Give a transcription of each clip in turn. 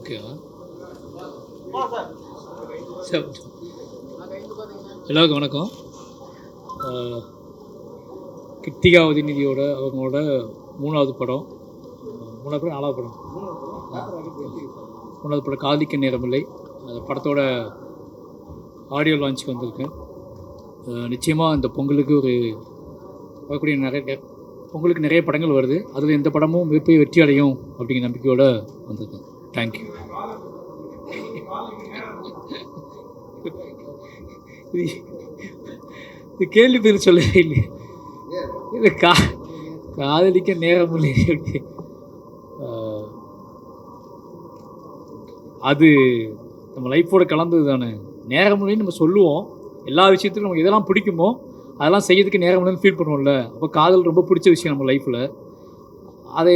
ஓகேவா சரி. எல்லாருக்கும் வணக்கம். கிருத்திகா உதயநிதியோட அவங்களோட மூணாவது படம். மூணாவது படம் நாலாவது படம். மூணாவது படம் காதலிக்க நேரமில்லை. அந்த படத்தோட ஆடியோ லான்ச்சுக்கு வந்திருக்கேன் நிச்சயமாக இந்த பொங்கலுக்கு ஒரு வரக்கூடிய நிறைய பொங்கலுக்கு நிறைய படங்கள் வருது. அதில் எந்த படமும் மிகப்பெரிய வெற்றி அடையும் அப்படிங்கிற நம்பிக்கையோடு வந்திருக்கேன். தேங்க்யூ இது இது கேள்வி பேர் சொல்லவே இல்லையா. இல்லை கா காதலிக்க நேரம் இல்லை. அது நம்ம லைஃப்போட கலந்தது தானே. நேரம் நம்ம சொல்லுவோம். எல்லா விஷயத்துக்கும் நமக்கு எதெல்லாம் பிடிக்குமோ அதெல்லாம் செய்யறதுக்கு நேரம் இல்லைன்னு ஃபீல் பண்ணுவோம்ல. அப்போ காதல் ரொம்ப பிடிச்ச விஷயம் நம்ம லைஃப்பில் அதை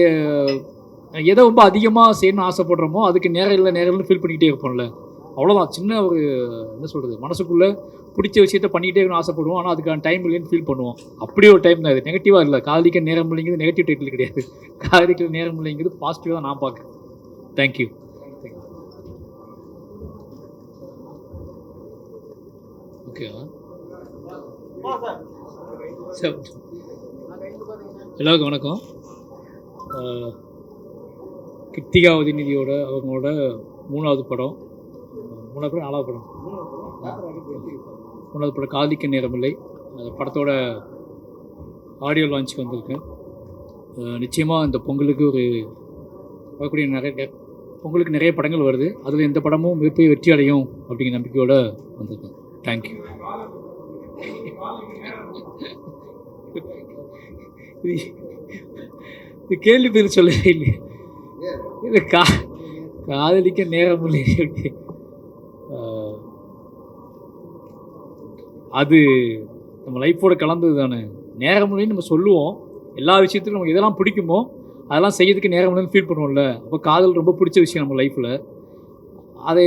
எதை ரொம்ப அதிகமாக செய்யணும்னு ஆசைப்படுறோமோ அதுக்கு நேரம் இல்லை நேரம் இல்லைன்னு ஃபீல் பண்ணிக்கிட்டே இருப்போம்ல. அவ்வளோதான் சின்ன ஒரு என்ன சொல்கிறது மனசுக்குள்ளே பிடிச்ச விஷயத்த பண்ணிக்கிட்டே இருக்கணும் ஆசைப்படுவோம். ஆனால் அதுக்கான டைம் இல்லைன்னு ஃபீல் பண்ணுவோம். அப்படி ஒரு டைம் தான் இது. நெகட்டிவாக இல்லை. காதலிக்க நேரம் இல்லைங்கிறது நெகட்டிவ் டைட்டில் கிடையாது. காதலிக்க நேரம் இல்லைங்கிறது பாசிட்டிவாக தான் நான் பார்க்குறேன். தேங்க்யூ ஓகேவா சரி. எல்லாருக்கும் வணக்கம். கிருத்திகா உதயநிதியோட அவங்களோட மூணாவது படம் மூணாவது படம் நாலாவது படம். மூணாவது படம் காதலிக்க நேரமில்லை. அந்த படத்தோட ஆடியோ லான்ச்சுக்கு வந்திருக்கேன். நிச்சயமாக இந்த பொங்கலுக்கு ஒரு வரக்கூடிய நிறைய பொங்கலுக்கு நிறைய படங்கள் வருது. அதில் எந்த படமும் மிகப்பெரிய வெற்றி அடையும் அப்படிங்கிற நம்பிக்கையோடு வந்திருக்கேன். தேங்க்யூ இது இது கேள்வி பேர் சொல்லவே இல்லையா. இல்லை கா காதலிக்க நேரம் இல்லை அது நம்ம லைஃப்போட கலந்தது தானே. நேரம் இல்லைன்னு நம்ம சொல்லுவோம். எல்லா விஷயத்துக்கும் நமக்கு எதெல்லாம் பிடிக்குமோ அதெல்லாம் செய்யறதுக்கு நேரம் இல்லைன்னு ஃபீல் பண்ணுவோம்ல. அப்போ காதல் ரொம்ப பிடிச்ச விஷயம் நம்ம லைஃப்பில் அதை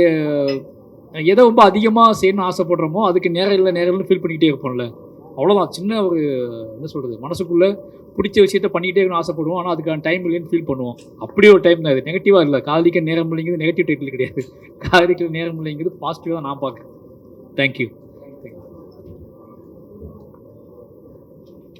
எதை ரொம்ப அதிகமாக செய்யணும்னு ஆசைப்படுறோமோ அதுக்கு நேரம் இல்லை நேரம் இல்லைன்னு ஃபீல் பண்ணிக்கிட்டே இருப்போம்ல. அவ்வளோதான் சின்ன ஒரு என்ன சொல்கிறது மனசுக்குள்ளே பிடிச்ச விஷயத்த பண்ணிக்கிட்டே இருக்கணும் ஆசைப்படுவோம். ஆனால் அதுக்கான டைம் இல்லைன்னு ஃபீல் பண்ணுவோம். அப்படி ஒரு டைம் தான் இது. நெகட்டிவாக இல்லை. காதலிக்க நேரம் இல்லைங்கிறது நெகட்டிவ் டைட்டில் கிடையாது. காதலிக்க நேரம் இல்லைங்கிறது பாசிட்டிவாக நான் பார்க்குறேன். தேங்க்யூ